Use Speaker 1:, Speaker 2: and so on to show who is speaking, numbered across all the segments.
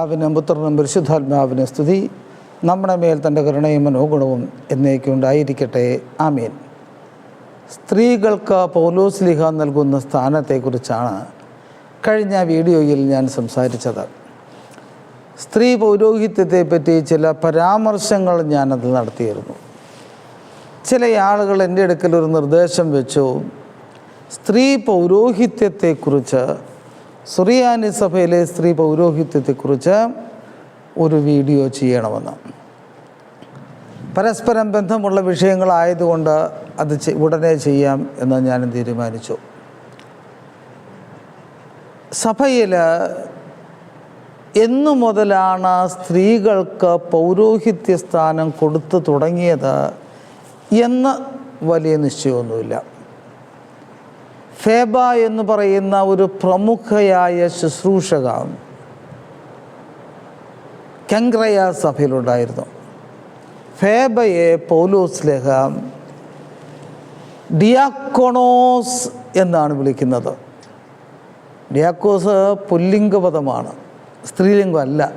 Speaker 1: പിതാവിനും പുത്രനും പരിശുദ്ധാത്മാവിനും സ്തുതി. നമ്മുടെ മേൽ തന്റെ കരുണയും മനോഗുണവും എന്നേക്കും ഉണ്ടായിരിക്കട്ടെ ആമീൻ. സ്ത്രീകൾക്ക് പൗലോസ്ലിഹ നൽകുന്ന സ്ഥാനത്തെക്കുറിച്ചാണ് കഴിഞ്ഞ വീഡിയോയിൽ ഞാൻ സംസാരിച്ചത്. സ്ത്രീ പൗരോഹിത്യത്തെ പറ്റി ചില പരാമർശങ്ങൾ ഞാനത് നടത്തിയിരുന്നു. ചില ആളുകൾ എന്റെ അടുക്കൽ ഒരു നിർദ്ദേശം വെച്ചു. സ്ത്രീ പൗരോഹിത്യത്തെക്കുറിച്ച് സുറിയാനി സഭയിലെ സ്ത്രീ പൗരോഹിത്യത്തെക്കുറിച്ച് ഒരു വീഡിയോ ചെയ്യണമെന്ന്. പരസ്പരം ബന്ധമുള്ള വിഷയങ്ങളായതുകൊണ്ട് അത് ഉടനെ ചെയ്യാം എന്ന് ഞാൻ തീരുമാനിച്ചു. സഭയിൽ എന്നു മുതലാണ് സ്ത്രീകൾക്ക് പൗരോഹിത്യ സ്ഥാനം കൊടുത്തു തുടങ്ങിയത് എന്ന് വലിയ നിശ്ചയമൊന്നുമില്ല. ഫേബ എന്ന് പറയുന്ന ഒരു പ്രമുഖയായ ശുശ്രൂഷക കെങ്ക്രയ സഭയിലുണ്ടായിരുന്നു. ഫേബയെ പൗലോസ് ലേഖ ഡിയാക്കോണോസ് എന്നാണ് വിളിക്കുന്നത്. ഡിയാക്കോസ് പുല്ലിംഗപദമാണ് സ്ത്രീലിംഗമല്ല.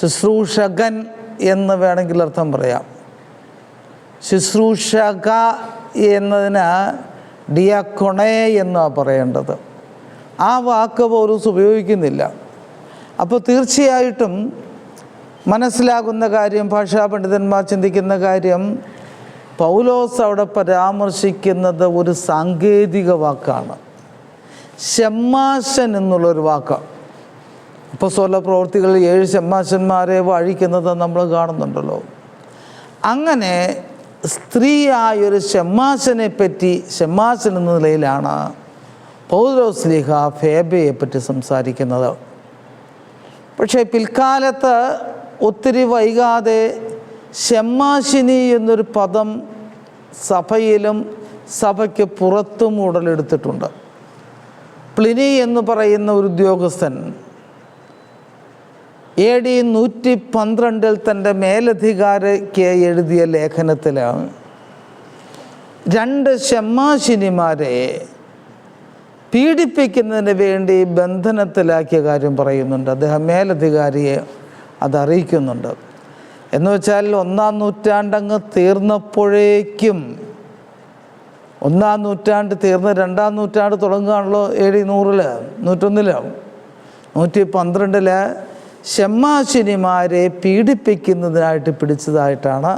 Speaker 1: ശുശ്രൂഷകൻ എന്ന് വേണമെങ്കിൽ അർത്ഥം പറയാം. ശുശ്രൂഷക എന്നതിന് ഡിയാക്കൊണേ എന്നാണ് പറയേണ്ടത്. ആ വാക്ക് പോലും ഉപയോഗിക്കുന്നില്ല. അപ്പോൾ തീർച്ചയായിട്ടും മനസ്സിലാകുന്ന കാര്യം ഭാഷാ പണ്ഡിതന്മാർ ചിന്തിക്കുന്ന കാര്യം പൗലോസ് അവിടെ പരാമർശിക്കുന്നത് ഒരു സാങ്കേതിക വാക്കാണ്. ഷമ്മാശൻ എന്നുള്ളൊരു വാക്കാണ് ഇപ്പോൾ സ്വല പ്രവർത്തികളിൽ ഏഴ് ഷമ്മാശന്മാരെ വഴിക്കുന്നത് നമ്മൾ കാണുന്നുണ്ടല്ലോ. അങ്ങനെ സ്ത്രീയായൊരു ഷമ്മാശനെ പറ്റി ഷമ്മാശൻ എന്ന നിലയിലാണ് പൗരോസ്ലിഹ ഫേബയെ പറ്റി സംസാരിക്കുന്നത്. പക്ഷേ പിൽക്കാലത്ത് ഒത്തിരി വൈകാതെ ഷമ്മാശിനി എന്നൊരു പദം സഭയിലും സഭയ്ക്ക് പുറത്തും ഉടലെടുത്തിട്ടുണ്ട്. പ്ലിനി എന്ന് പറയുന്ന ഒരു ഉദ്യോഗസ്ഥൻ എ ഡി നൂറ്റി പന്ത്രണ്ടിൽ തന്റെ മേലധികാരിക്ക് എഴുതിയ ലേഖനത്തിൽ രണ്ട് ഷമ്മാശിനിമാരെ പീഡിപ്പിക്കുന്നതിന് വേണ്ടി ബന്ധനത്തിലാക്കിയ കാര്യം പറയുന്നുണ്ട്. അദ്ദേഹം മേലധികാരിയെ അതറിയിക്കുന്നുണ്ട് എന്ന് വെച്ചാൽ ഒന്നാം നൂറ്റാണ്ടങ്ങ് തീർന്നപ്പോഴേക്കും ഒന്നാം നൂറ്റാണ്ട് തീർന്ന് രണ്ടാം നൂറ്റാണ്ട് തുടങ്ങുകയാണല്ലോ എ നൂറിൽ നൂറ്റൊന്നിൽ നൂറ്റി പന്ത്രണ്ടിൽ ഷമ്മാശിനിമാരെ പീഡിപ്പിക്കുന്നതിനായിട്ട് പിടിച്ചതായിട്ടാണ്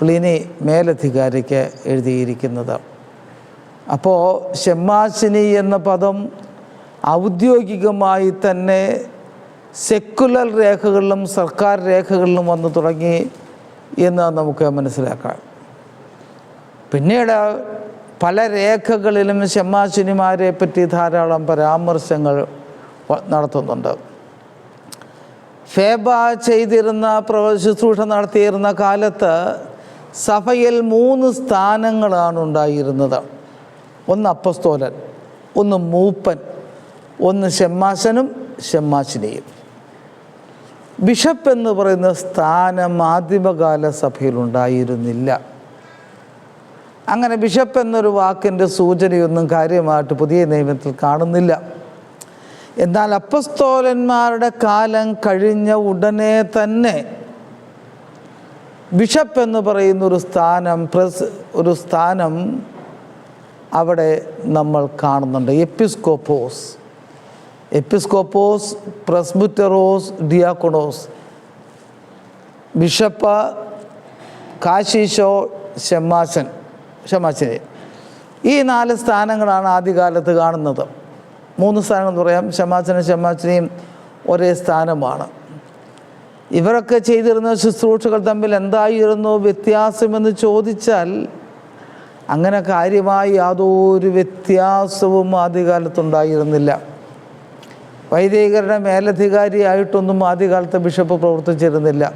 Speaker 1: പ്ലിനി മേലധികാരിക്ക് എഴുതിയിരിക്കുന്നത്. അപ്പോൾ ഷമ്മാശിനി എന്ന പദം ഔദ്യോഗികമായി തന്നെ സെക്കുലർ രേഖകളിലും സർക്കാർ രേഖകളിലും വന്നു തുടങ്ങി എന്ന് നമുക്ക് മനസ്സിലാക്കാം. പിന്നീട് പല രേഖകളിലും ഷമ്മാശിനിമാരെ പറ്റി ധാരാളം പരാമർശങ്ങൾ നടത്തുന്നുണ്ട്. ഫേബ ചെയ്തിരുന്ന പ്രവശുശ്രൂഷ നടത്തിയിരുന്ന കാലത്ത് സഭയിൽ മൂന്ന് സ്ഥാനങ്ങളാണ് ഉണ്ടായിരുന്നത്. ഒന്ന് അപ്പസ്തോലൻ ഒന്ന് മൂപ്പൻ ഒന്ന് ഷെമ്മാശനും ഷെമ്മാശിനെയും ബിഷപ്പ് എന്ന് പറയുന്ന സ്ഥാനം ആദിമകാല സഭയിലുണ്ടായിരുന്നില്ല അങ്ങനെ ബിഷപ്പ് എന്നൊരു വാക്കിന്റെ സൂചനയൊന്നും കാര്യമായിട്ട് പുതിയ നിയമത്തിൽ കാണുന്നില്ല. എന്നാൽ അപ്പസ്തോലന്മാരുടെ കാലം കഴിഞ്ഞ ഉടനെ തന്നെ ബിഷപ്പ് എന്ന് പറയുന്ന ഒരു സ്ഥാനം പ്രസ് ഒരു സ്ഥാനം അവിടെ നമ്മൾ കാണുന്നുണ്ട്. എപ്പിസ്കോപ്പോസ്. എപ്പിസ്കോപ്പോസ് പ്രസ്ബുറ്ററോസ് ഡിയാക്കോണോസ്. ബിഷപ്പ് കാശീശോ ഷമാശൻ ഷമാശനെ ഈ നാല് സ്ഥാനങ്ങളാണ് ആദ്യകാലത്ത് കാണുന്നത്. മൂന്ന് സ്ഥാനങ്ങൾ പറയാം. ഷമാച്ചനും ഷമ്മാശനെയും ഒരേ സ്ഥാനമാണ്. ഇവരൊക്കെ ചെയ്തിരുന്ന ശുശ്രൂഷകൾ തമ്മിൽ എന്തായിരുന്നു വ്യത്യാസമെന്ന് ചോദിച്ചാൽ അങ്ങനെ കാര്യമായി യാതൊരു വ്യത്യാസവും ആദ്യകാലത്തുണ്ടായിരുന്നില്ല. വൈദികരുടെ മേലധികാരിയായിട്ടൊന്നും ആദ്യകാലത്ത് ബിഷപ്പ് പ്രവർത്തിച്ചിരുന്നില്ല.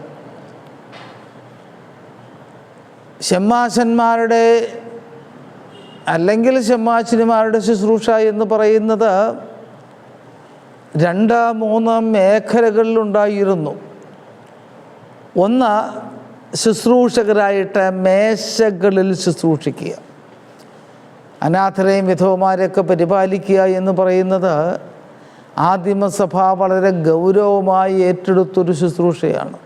Speaker 1: ഷമ്മാശന്മാരുടെ അല്ലെങ്കിൽ ഷമ്മാശിനിമാരുടെ ശുശ്രൂഷ എന്ന് പറയുന്നത് രണ്ട് മൂന്ന് മേഖലകളിലുണ്ടായിരുന്നു ഒന്ന് ശുശ്രൂഷകരായിട്ട് മേശകളിൽ ശുശ്രൂഷിക്കുക. അനാഥരെയും വിധവമാരെയൊക്കെ പരിപാലിക്കുക എന്ന് പറയുന്നത് ആദിമസഭ വളരെ ഗൗരവമായി ഏറ്റെടുത്തൊരു ശുശ്രൂഷയാണ്.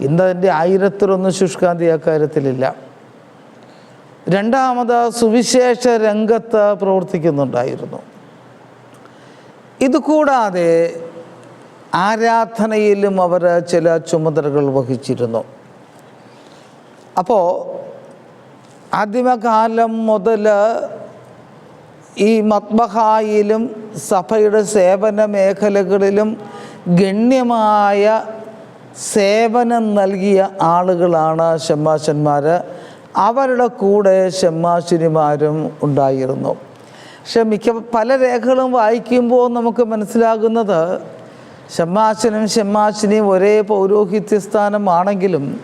Speaker 1: ഇന്നതിന്റെ ആയിരത്തിലൊന്ന് ശുഷ്കാന്തി അക്കാര്യത്തിലില്ല രണ്ടാമത് സുവിശേഷ രംഗത്ത് പ്രവർത്തിക്കുന്നുണ്ടായിരുന്നു. ഇതുകൂടാതെ ആരാധനയിലും അവർ ചില ചുമതലകൾ വഹിച്ചിരുന്നു. അപ്പോൾ ആദിമകാലം മുതൽ ഈ മത്ബഹായിലും സഭയുടെ സേവന മേഖലകളിലും ഗണ്യമായ സേവനം നൽകിയ ആളുകളാണ് ഷമ്മാശന്മാർ അവരുടെ കൂടെ ഷമ്മാശിനിമാരും ഉണ്ടായിരുന്നു. പക്ഷെ മിക്ക പല രേഖകളും വായിക്കുമ്പോൾ നമുക്ക് മനസ്സിലാകുന്നത് ഷമ്മാശനും ഷമ്മാശിനിയും ഒരേ പൗരോഹിത്യ സ്ഥാനമാണെങ്കിലും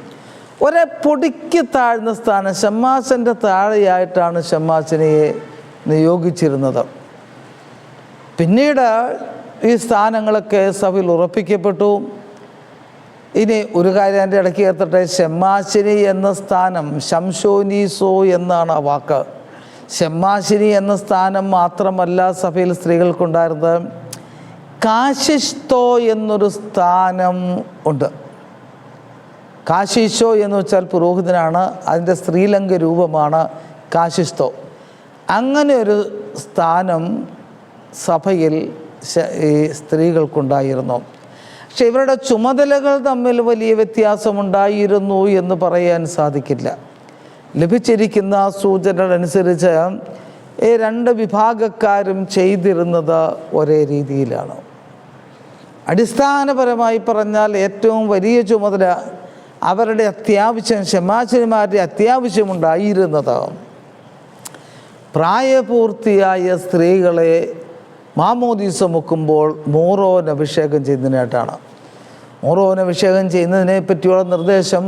Speaker 1: ഒരേ പൊടിക്ക് താഴ്ന്ന സ്ഥാനം ഷമ്മാശന്റെ താഴെയായിട്ടാണ് ഷമ്മാശിനിയെ നിയോഗിച്ചിരുന്നത്. പിന്നീട് ഈ സ്ഥാനങ്ങളൊക്കെ സഭയിൽ ഉറപ്പിക്കപ്പെട്ടു. ഇനി ഒരു കാര്യം എന്റെ ഇടയ്ക്ക് ചേർത്തട്ടെ ഷെമ്മാശിനി എന്ന സ്ഥാനം ശംശോനീസോ എന്നാണ് ആ വാക്ക്. ഷെമ്മാശിനി എന്ന സ്ഥാനം മാത്രമല്ല സഭയിൽ സ്ത്രീകൾക്കുണ്ടായിരുന്നത്. കാശിഷ്തോ എന്നൊരു സ്ഥാനം ഉണ്ട്. കാശിഷോ എന്ന് വെച്ചാൽ പുരോഹിതനാണ്. അതിന്റെ സ്ത്രീലംഗ രൂപമാണ് കാശിസ്തോ അങ്ങനെ ഒരു സ്ഥാനം സഭയിൽ ഈ സ്ത്രീകൾക്കുണ്ടായിരുന്നു. പക്ഷെ ഇവരുടെ ചുമതലകൾ തമ്മിൽ വലിയ വ്യത്യാസമുണ്ടായിരുന്നു എന്ന് പറയാൻ സാധിക്കില്ല. ലഭിച്ചിരിക്കുന്ന സൂചനകൾ അനുസരിച്ച് ഈ രണ്ട് വിഭാഗക്കാരും ചെയ്തിരുന്നത് ഒരേ രീതിയിലാണ്. അടിസ്ഥാനപരമായി പറഞ്ഞാൽ ഏറ്റവും വലിയ ചുമതല അവരുടെ അത്യാവശ്യം ഷമാശന്മാരുടെ അത്യാവശ്യമുണ്ടായിരുന്നത് പ്രായപൂർത്തിയായ സ്ത്രീകളെ മാമോദീസ മുക്കുമ്പോൾ മൂറോവൻ അഭിഷേകം ചെയ്യുന്നതിനായിട്ടാണ്. മൂറോവൻ അഭിഷേകം ചെയ്യുന്നതിനെ പറ്റിയുള്ള നിർദ്ദേശം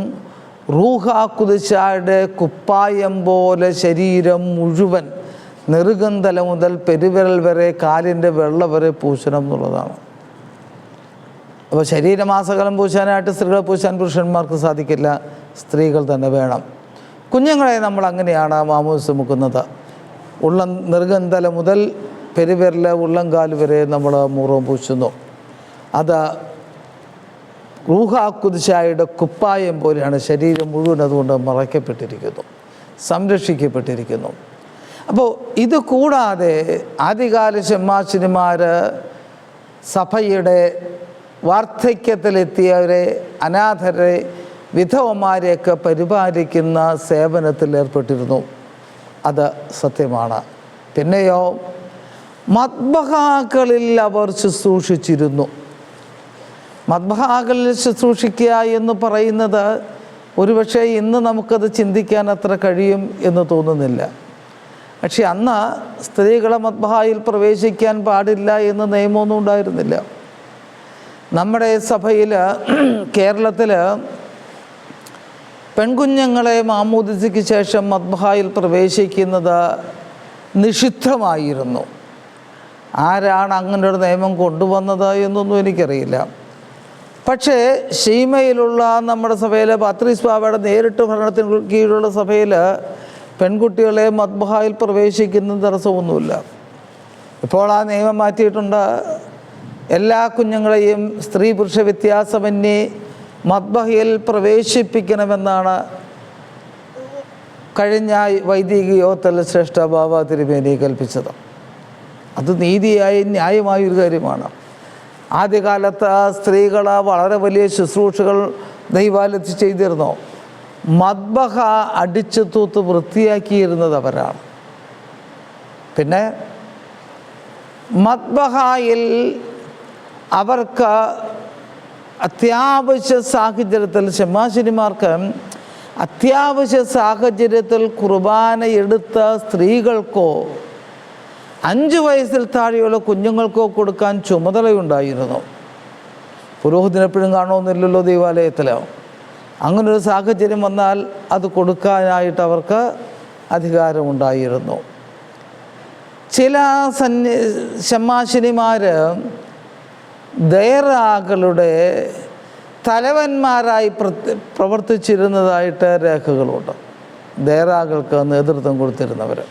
Speaker 1: റൂഹ കുതിശായുടെ കുപ്പായം പോലെ ശരീരം മുഴുവൻ നെറുകന്തല മുതൽ പെരുവിരൽ വരെ കാലിന്റെ വെള്ള വരെ പൂശണം എന്നുള്ളതാണ്. അപ്പോൾ ശരീരമാസകലം പൂശാനായിട്ട് സ്ത്രീകളെ പൂശാൻ പുരുഷന്മാർക്ക് സാധിക്കില്ല സ്ത്രീകൾ തന്നെ വേണം. കുഞ്ഞുങ്ങളെ നമ്മൾ അങ്ങനെയാണ് മാമൂസ് മുക്കുന്നത്. ഉള്ള നെറുകന്തല മുതൽ പെരുവിരൽ ഉള്ളംകാൽ വരെ നമ്മൾ മുറം പൂശുന്നു. അത് റൂഹാക്കുദിശായുടെ കുപ്പായം പോലെയാണ് ശരീരം മുഴുവൻ അതുകൊണ്ട് മറയ്ക്കപ്പെട്ടിരിക്കുന്നു സംരക്ഷിക്കപ്പെട്ടിരിക്കുന്നു. അപ്പോൾ ഇത് കൂടാതെ ആദ്യകാല ഷമ്മാശിനിമാർ സഭയുടെ വാർദ്ധക്യത്തിലെത്തിയവരെ അനാഥരെ വിധവമാരെയൊക്കെ പരിപാലിക്കുന്ന സേവനത്തിൽ ഏർപ്പെട്ടിരുന്നു. അത് സത്യമാണ്. പിന്നെയോ മദ്ബഹാക്കളിൽ അവർ ശുശ്രൂഷിച്ചിരുന്നു. മദ്ബഹാക്കളിൽ ശുശ്രൂഷിക്കുക എന്ന് പറയുന്നത് ഒരുപക്ഷെ ഇന്ന് നമുക്കത് ചിന്തിക്കാൻ അത്ര കഴിയും എന്ന് തോന്നുന്നില്ല. പക്ഷെ അന്ന് സ്ത്രീകളെ മദ്ബഹായിൽ പ്രവേശിക്കാൻ പാടില്ല എന്ന് നിയമമൊന്നും ഉണ്ടായിരുന്നില്ല. നമ്മുടെ സഭയിൽ കേരളത്തിൽ പെൺകുഞ്ഞുങ്ങളെ മാമോദിസയ്ക്ക് ശേഷം മദ്ബഹായിൽ പ്രവേശിക്കുന്നത് നിഷിദ്ധമായിരുന്നു. ആരാണ് അങ്ങനെ ഒരു നിയമം കൊണ്ടുവന്നത് എന്നൊന്നും എനിക്കറിയില്ല. പക്ഷേ ഷീമയിലുള്ള നമ്മുടെ സഭയിൽ പത്രീസ് ബാബയുടെ നേരിട്ട് ഭരണത്തിന് കീഴിലുള്ള സഭയിൽ പെൺകുട്ടികളെ മദ്ബഹായിൽ പ്രവേശിക്കുന്ന തടസ്സമൊന്നുമില്ല. ഇപ്പോൾ ആ നിയമം മാറ്റിയിട്ടുണ്ട്. എല്ലാ കുഞ്ഞുങ്ങളെയും സ്ത്രീ പുരുഷ വ്യത്യാസമന്യേ മദ്ബഹയിൽ പ്രവേശിപ്പിക്കണമെന്നാണ് കഴിഞ്ഞ വൈദിക യോഗത്തിൽ ശ്രേഷ്ഠ ബാബ തിരുമേനി കൽപ്പിച്ചത്. അത് നീതിയായി ന്യായമായ ഒരു കാര്യമാണ്. ആദ്യകാലത്ത് സ്ത്രീകൾ വളരെ വലിയ ശുശ്രൂഷകൾ ദൈവാലയത്തിൽ ചെയ്തിരുന്നു. മദ്ബഹ അടിച്ചു തൂത്ത് വൃത്തിയാക്കിയിരുന്നത് അവരാണ് പിന്നെ മദ്ബഹായിൽ അവർക്ക് അത്യാവശ്യ സാഹചര്യത്തിൽ ഷമാശിനിമാർക്ക് അത്യാവശ്യ സാഹചര്യത്തിൽ കുർബാന എടുത്ത സ്ത്രീകൾക്കോ അഞ്ച് വയസ്സിൽ താഴെയുള്ള കുഞ്ഞുങ്ങൾക്കോ കൊടുക്കാൻ ചുമതലയുണ്ടായിരുന്നു. പുരോഹിതൻ എപ്പോഴും കാണുമെന്നില്ലല്ലോ ദൈവാലയത്തിൽ അങ്ങനൊരു സാഹചര്യം വന്നാൽ അത് കൊടുക്കാനായിട്ട് അവർക്ക് അധികാരമുണ്ടായിരുന്നു. ചില സന്യ ഷമ്മാശിനിമാർ ദയറാകളുടെ തലവന്മാരായി പ്രവർത്തിച്ചിരുന്നതായിട്ട് രേഖകളുണ്ട്. ദേറാകൾക്ക് നേതൃത്വം കൊടുത്തിരുന്നവർ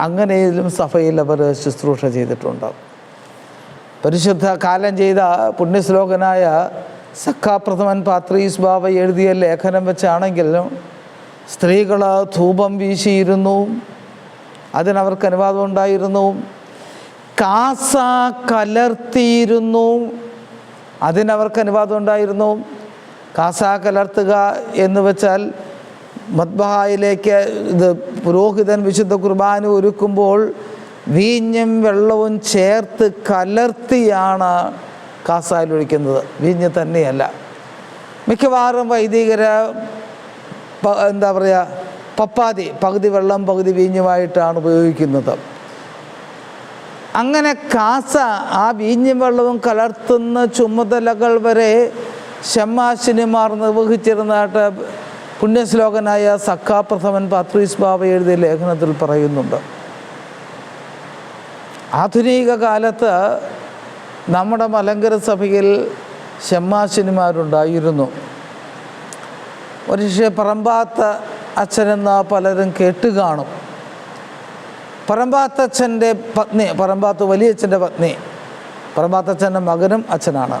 Speaker 1: അങ്ങനെയും സഭയിൽ അവർ ശുശ്രൂഷ ചെയ്തിട്ടുണ്ട്. പരിശുദ്ധ കാലം ചെയ്ത പുണ്യശ്ലോകനായ സഖാപ്രഥമൻ പാത്രീസ് ബാബ എഴുതിയ ലേഖനം വെച്ചാണെങ്കിലും സ്ത്രീകൾ ധൂപം വീശിയിരുന്നു. അതിനവർക്ക് അനുവാദം ഉണ്ടായിരുന്നു. കാസ കലർത്തിയിരുന്നു. അതിനവർക്ക് അനുവാദം ഉണ്ടായിരുന്നു. കാസ കലർത്തുക എന്ന് വെച്ചാൽ മദ്ബഹായിലേക്ക് ഇത് പുരോഹിതൻ വിശുദ്ധ കുർബാന ഒരുക്കുമ്പോൾ വീഞ്ഞും വെള്ളവും ചേർത്ത് കലർത്തിയാണ് കാസായിൽ ഒഴിക്കുന്നത്. വീഞ്ഞ് തന്നെയല്ല. മിക്കവാറും വൈദികര എന്താ പറയുക പപ്പാതി പകുതി വെള്ളം പകുതി വീഞ്ഞുമായിട്ടാണ് ഉപയോഗിക്കുന്നത്. അങ്ങനെ കാസ ആ വീഞ്ഞും വെള്ളവും കലർത്തുന്ന ചുമതലകൾ വരെ ഷമ്മാശിനിമാർ നിർവഹിച്ചിരുന്നതായിട്ട് പുണ്യശ്ലോകനായ സക്കാപ്രഥമൻ പാത്രീസ് ബാബ എഴുതിയ ലേഖനത്തിൽ പറയുന്നുണ്ട്. ആധുനിക കാലത്ത് നമ്മുടെ മലങ്കര സഭയിൽ ഷമ്മാശിനിമാരുണ്ടായിരുന്നു ഒരുപക്ഷെ പറമ്പാത്ത അച്ഛനെന്ന പലരും കേട്ട് കാണും. പറമ്പാത്തച്ഛന്റെ പത്നി പറമ്പാത്ത് വലിയച്ഛന്റെ പത്നി പറമ്പാത്തച്ഛന്റെ മകനും അച്ഛനാണ്.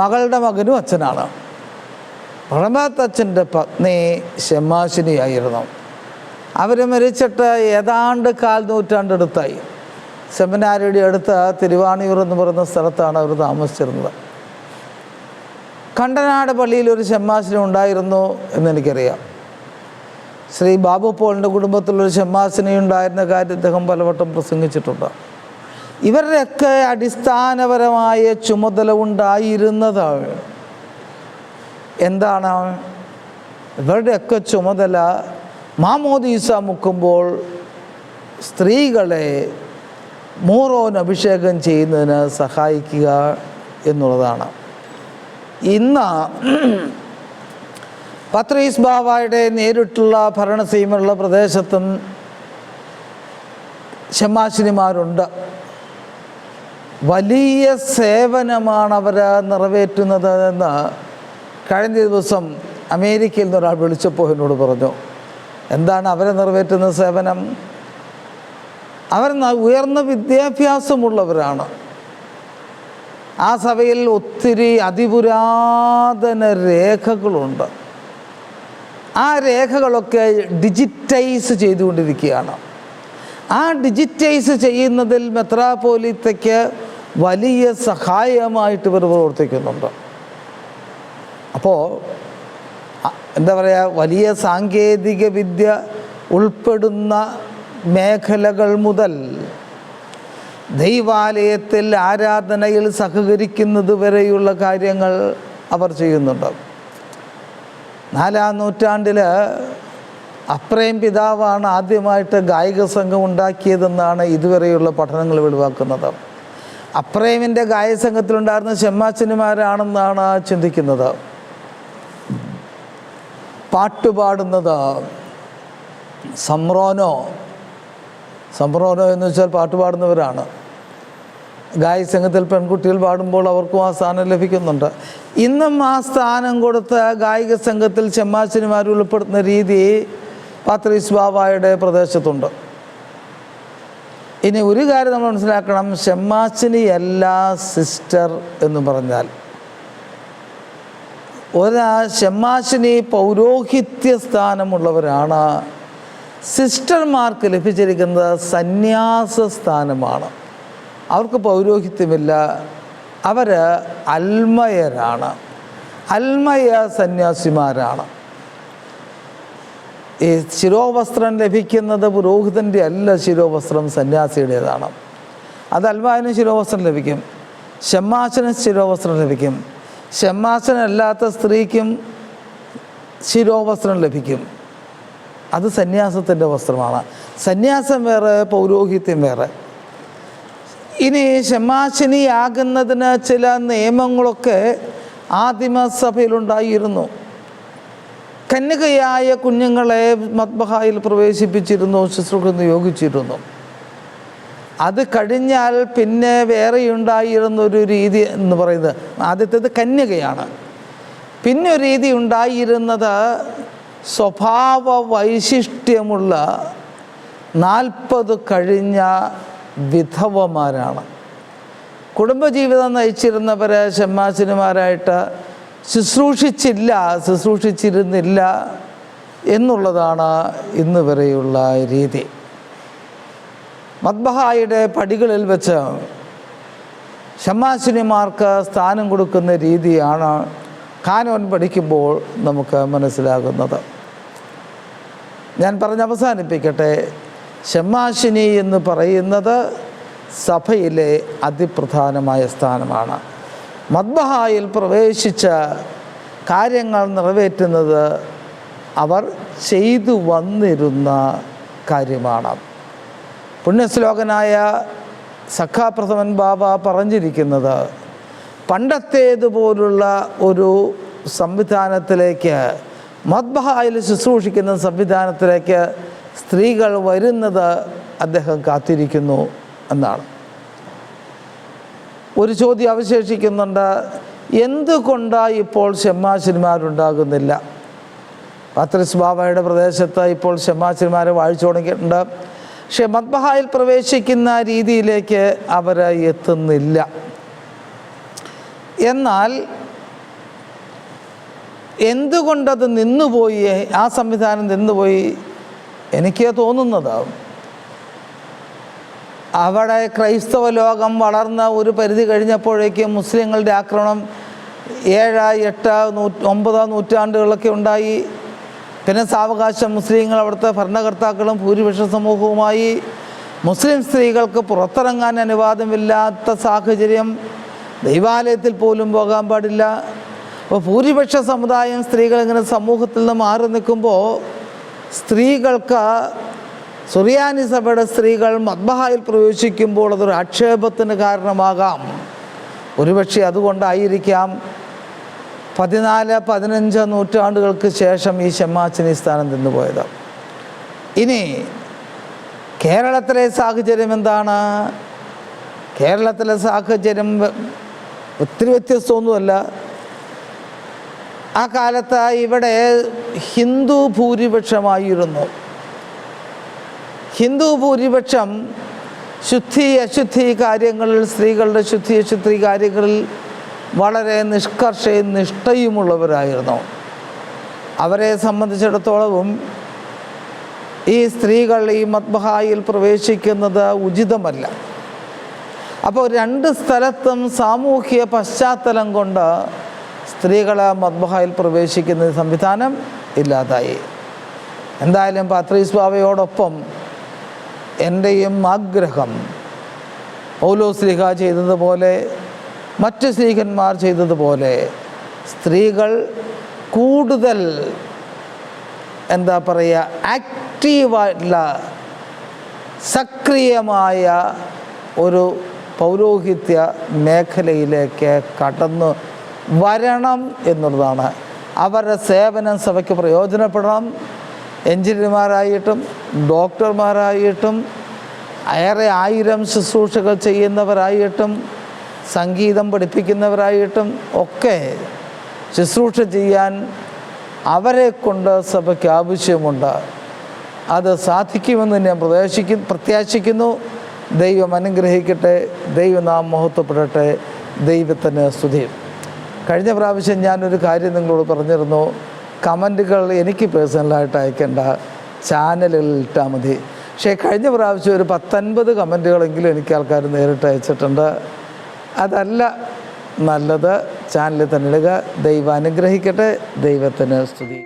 Speaker 1: മകളുടെ മകനും അച്ഛനാണ്. പറമ്പാത്തച്ഛന്റെ പത്നി ഷമ്മാശിനിയായിരുന്നു അവർ മരിച്ചിട്ട് ഏതാണ്ട് കാൽ നൂറ്റാണ്ടെടുത്തായി. സെമിനാരിയുടെ അടുത്ത് തിരുവാണിയൂർ എന്ന് പറയുന്ന സ്ഥലത്താണ് അവർ താമസിച്ചിരുന്നത്. കണ്ടനാട് പള്ളിയിൽ ഒരു ഷമ്മാശിനി ഉണ്ടായിരുന്നു എന്നെനിക്കറിയാം. ശ്രീ ബാബു പോളിന്റെ കുടുംബത്തിലൊരു ഷമ്മാസിനി ഉണ്ടായിരുന്ന കാര്യം അദ്ദേഹം പലവട്ടം പ്രസംഗിച്ചിട്ടുണ്ട്. ഇവരുടെയൊക്കെ അടിസ്ഥാനപരമായ ചുമതല ഉണ്ടായിരുന്നത് എന്താണ് ഇവരുടെയൊക്കെ ചുമതല മാമോദീസ മുക്കുമ്പോൾ സ്ത്രീകളെ മൂറോൻ അഭിഷേകം ചെയ്യുന്നതിന് സഹായിക്കുക എന്നുള്ളതാണ്. ഇന്ന് പത്രീസ് ബാബായുടെ നേരിട്ടുള്ള ഭരണസീമയുള്ള പ്രദേശത്തും ഷമാശിനിമാരുണ്ട് വലിയ സേവനമാണ് അവർ നിറവേറ്റുന്നത് എന്ന് കഴിഞ്ഞ ദിവസം അമേരിക്കയിൽ നിന്ന് ഒരാൾ വിളിച്ചപ്പോൾ എന്നോട് പറഞ്ഞു എന്താണ് അവരെ നിറവേറ്റുന്ന സേവനം? അവർ ഉയർന്ന വിദ്യാഭ്യാസമുള്ളവരാണ്. ആ സഭയിൽ ഒത്തിരി അതിപുരാതന രേഖകളുണ്ട്. ആ രേഖകളൊക്കെ ഡിജിറ്റൈസ് ചെയ്തുകൊണ്ടിരിക്കുകയാണ്. ആ ഡിജിറ്റൈസ് ചെയ്യുന്നതിൽ മെത്രാപോലിത്തയ്ക്ക് വലിയ സഹായമായിട്ട് ഇവർ പ്രവർത്തിക്കുന്നുണ്ട്. അപ്പോൾ എന്താ പറയുക വലിയ സാങ്കേതിക വിദ്യ ഉൾപ്പെടുന്ന മേഖലകൾ മുതൽ ദൈവാലയത്തിൽ ആരാധനയിൽ സഹകരിക്കുന്നത് വരെയുള്ള കാര്യങ്ങൾ അവർ ചെയ്യുന്നുണ്ട്. നാലാം നൂറ്റാണ്ടിൽ അപ്രേം പിതാവാണ് ആദ്യമായിട്ട് ഗായിക സംഘം ഉണ്ടാക്കിയതെന്നാണ് ഇതുവരെയുള്ള പഠനങ്ങൾ വെളിവാക്കുന്നത്. അപ്രേമിന്റെ ഗായക സംഘത്തിലുണ്ടായിരുന്ന ഷമ്മാച്ചന്മാരാണെന്നാണ് ചിന്തിക്കുന്നത്. പാട്ടുപാടുന്നത് സംറോനോ. സംറോനോ എന്ന് വെച്ചാൽ പാട്ടുപാടുന്നവരാണ്. പാടുന്നവരാണ് ഗായക സംഘത്തിൽ പെൺകുട്ടികൾ പാടുമ്പോൾ അവർക്കും ആ സ്ഥാനം ലഭിക്കുന്നുണ്ട്. ഇന്നും ആ സ്ഥാനം കൊടുത്ത ഗായിക സംഘത്തിൽ ചെമ്മാശിനിമാർ ഉൾപ്പെടുത്തുന്ന രീതി പാത്രീസ് ബാബായുടെ പ്രദേശത്തുണ്ട്. ഇനി ഒരു കാര്യം നമ്മൾ മനസ്സിലാക്കണം. ഷെമ്മാച്ചിനിയല്ല സിസ്റ്റർ എന്ന് പറഞ്ഞാൽ ഒരാ ഷമ്മാശിനി പൗരോഹിത്യ സ്ഥാനമുള്ളവരാണ്. സിസ്റ്റർമാർക്ക് ലഭിച്ചിരിക്കുന്നത് സന്യാസ സ്ഥാനമാണ്. അവർക്ക് പൗരോഹിത്യമില്ല. അവർ അൽമയരാണ്. അൽമയ സന്യാസിമാരാണ്. ഈ ശിരോവസ്ത്രം ലഭിക്കുന്നത് പുരോഹിതന്റെ അല്ല ശിരോവസ്ത്രം സന്യാസിയുടേതാണ്. അത് അൽമാനും ശിരോവസ്ത്രം ലഭിക്കും. ഷമ്മാസനും ശിരോവസ്ത്രം ലഭിക്കും. ഷമ്മാസനല്ലാത്ത സ്ത്രീക്കും ശിരോവസ്ത്രം ലഭിക്കും. അത് സന്യാസത്തിന്റെ വസ്ത്രമാണ്. സന്യാസം വേറെ പൗരോഹിത്യം വേറെ. ഇനി ഷമാശിനിയാകുന്നതിന് ചില നിയമങ്ങളൊക്കെ ആദിമസഭയിലുണ്ടായിരുന്നു. കന്യകയായ കുഞ്ഞുങ്ങളെ മത്ബഹായിൽ പ്രവേശിപ്പിച്ചിരുന്നു ശുശ്രൂഷ നിയോഗിച്ചിരുന്നു. അത് കഴിഞ്ഞാൽ പിന്നെ വേറെ ഉണ്ടായിരുന്ന ഒരു രീതി എന്ന് പറയുന്നത് ആദ്യത്തേത് കന്യകയാണ്. പിന്നെ ഒരു രീതി ഉണ്ടായിരുന്നത് സ്വഭാവ വൈശിഷ്ട്യമുള്ള നാൽപ്പത് കഴിഞ്ഞ വിധവമാരാണ്. കുടുംബജീവിതം നയിച്ചിരുന്നവർ ഷമ്മാസിനുമാരായിട്ട് ശുശ്രൂഷിച്ചില്ല ശുശ്രൂഷിച്ചിരുന്നില്ല എന്നുള്ളതാണ് ഇന്ന് വരെയുള്ള രീതി. മദ്ബഹായുടെ പടികളിൽ വെച്ച് ഷമാശിനിമാർക്ക് സ്ഥാനം കൊടുക്കുന്ന രീതിയാണ് കാനോൻ പഠിക്കുമ്പോൾ നമുക്ക് മനസ്സിലാകുന്നത്. ഞാൻ പറഞ്ഞ് അവസാനിപ്പിക്കട്ടെ. ഷമാശിനി എന്ന് പറയുന്നത് സഭയിലെ അതിപ്രധാനമായ സ്ഥാനമാണ്. മദ്ബഹായിൽ പ്രവേശിച്ച കാര്യങ്ങൾ നിറവേറ്റുന്നത് അവർ ചെയ്തു വന്നിരുന്ന കാര്യമാണ്. പുണ്യശ്ലോകനായ സഖാപ്രഥമൻ ബാബ പറഞ്ഞിരിക്കുന്നത് പണ്ടത്തേതുപോലുള്ള ഒരു സംവിധാനത്തിലേക്ക് മദ്ബഹായിൽ ശുശ്രൂഷിക്കുന്ന സംവിധാനത്തിലേക്ക് സ്ത്രീകൾ വരുന്നത് അദ്ദേഹം കാത്തിരിക്കുന്നു എന്നാണ്. ഒരു ചോദ്യം അവശേഷിക്കുന്നുണ്ട് എന്തുകൊണ്ടാണ് ഇപ്പോൾ ഷമ്മാശന്മാരുണ്ടാകുന്നില്ല? പത്രിസ് ബാബയുടെ പ്രദേശത്ത് ഇപ്പോൾ ഷമ്മാശന്മാരെ വാഴിച്ചു തുടങ്ങിയിട്ടുണ്ട്. പക്ഷെ മദ്ബഹായിൽ പ്രവേശിക്കുന്ന രീതിയിലേക്ക് അവർ എത്തുന്നില്ല. എന്നാൽ എന്തുകൊണ്ടത് നിന്നുപോയി? ആ സംവിധാനം നിന്നുപോയി? എനിക്ക് തോന്നുന്നത് അവിടെ ക്രൈസ്തവ ലോകം വളർന്ന ഒരു പരിധി കഴിഞ്ഞപ്പോഴേക്കും മുസ്ലിങ്ങളുടെ ആക്രമണം ഏഴ് എട്ട് നൂ ഒമ്പത് നൂറ്റാണ്ടുകളൊക്കെ ഉണ്ടായി. പിന്നെ സാവകാശം മുസ്ലിങ്ങൾ അവിടുത്തെ ഭരണകർത്താക്കളും ഭൂരിപക്ഷ സമൂഹവുമായി മുസ്ലിം സ്ത്രീകൾക്ക് പുറത്തിറങ്ങാൻ അനുവാദമില്ലാത്ത സാഹചര്യം ദൈവാലയത്തിൽ പോലും പോകാൻ പാടില്ല. അപ്പോൾ ഭൂരിപക്ഷ സമുദായം സ്ത്രീകൾ ഇങ്ങനെ സമൂഹത്തിൽ നിന്ന് മാറി നിൽക്കുമ്പോൾ സ്ത്രീകൾക്ക് സുറിയാനി സഭയുടെ സ്ത്രീകൾ മദ്ബഹായിൽ പ്രവേശിക്കുമ്പോൾ അതൊരു ആക്ഷേപത്തിന് കാരണമാകാം. ഒരുപക്ഷെ അതുകൊണ്ടായിരിക്കാം പതിനാല് പതിനഞ്ച് നൂറ്റാണ്ടുകൾക്ക് ശേഷം ഈ ഷമ്മാച്ചിനി സ്ഥാനം നിന്നുപോയത്. ഇനി കേരളത്തിലെ സാഹചര്യം എന്താണ്? കേരളത്തിലെ സാഹചര്യം ഒത്തിരി വ്യത്യസ്തമൊന്നുമല്ല. ആ കാലത്ത് ഇവിടെ ഹിന്ദു ഭൂരിപക്ഷമായിരുന്നു. ഹിന്ദു ഭൂരിപക്ഷം ശുദ്ധി അശുദ്ധി കാര്യങ്ങളിൽ സ്ത്രീകളുടെ ശുദ്ധി അശുദ്ധി കാര്യങ്ങളിൽ വളരെ നിഷ്കർഷയും നിഷ്ഠയുമുള്ളവരായിരുന്നു. അവരെ സംബന്ധിച്ചിടത്തോളവും ഈ സ്ത്രീകൾ ഈ മത്ബഹായിൽ പ്രവേശിക്കുന്നത് ഉചിതമല്ല. അപ്പോൾ രണ്ട് സ്ഥലത്തും സാമൂഹ്യ പശ്ചാത്തലം കൊണ്ട് സ്ത്രീകൾ മത്ബഹായിൽ പ്രവേശിക്കുന്ന സംവിധാനം ഇല്ലാതായി. എന്തായാലും പാത്രീസ് ബാബയോടൊപ്പം എന്റെയും ആഗ്രഹം ഓലോ സ്ലിഹ ചെയ്തതുപോലെ മറ്റ് സ്ത്രീകന്മാർ ചെയ്തതുപോലെ സ്ത്രീകൾ കൂടുതൽ എന്താ പറയുക ആക്റ്റീവായിട്ടുള്ള സക്രിയമായ ഒരു പൗരോഹിത്യ മേഖലയിലേക്ക് കടന്നു വരണം എന്നുള്ളതാണ്. അവരുടെ സേവനം സഭയ്ക്ക് പ്രയോജനപ്പെടണം. എഞ്ചിനീയർമാരായിട്ടും ഡോക്ടർമാരായിട്ടും ഏറെ ആയിരം ശുശ്രൂഷകൾ ചെയ്യുന്നവരായിട്ടും സംഗീതം പഠിപ്പിക്കുന്നവരായിട്ടും ഒക്കെ ശുശ്രൂഷ ചെയ്യാൻ അവരെ കൊണ്ട് സഭയ്ക്ക് ആവശ്യമുണ്ട്. അത് സാധിക്കുമെന്ന് ഞാൻ പ്രതീക്ഷിക്കു പ്രത്യാശിക്കുന്നു. ദൈവം അനുഗ്രഹിക്കട്ടെ. ദൈവം നാം മഹത്വപ്പെടട്ടെ. ദൈവത്തിന് സ്തുതി കഴിഞ്ഞ പ്രാവശ്യം ഞാനൊരു കാര്യം നിങ്ങളോട് പറഞ്ഞിരുന്നു. കമന്റുകൾ എനിക്ക് പേഴ്സണലായിട്ട് അയക്കേണ്ട ചാനലുകളിൽ ഇട്ടാൽ മതി. പക്ഷേ കഴിഞ്ഞ പ്രാവശ്യം ഒരു പത്തൊൻപത് കമന്റുകളെങ്കിലും എനിക്ക് ആൾക്കാർ നേരിട്ട് അയച്ചിട്ടുണ്ട്. അതല്ല നല്ലത് ചാനൽ തന്നെ ഇടുക. ദൈവം അനുഗ്രഹിക്കട്ടെ. ദൈവത്തിന് സ്തുതി.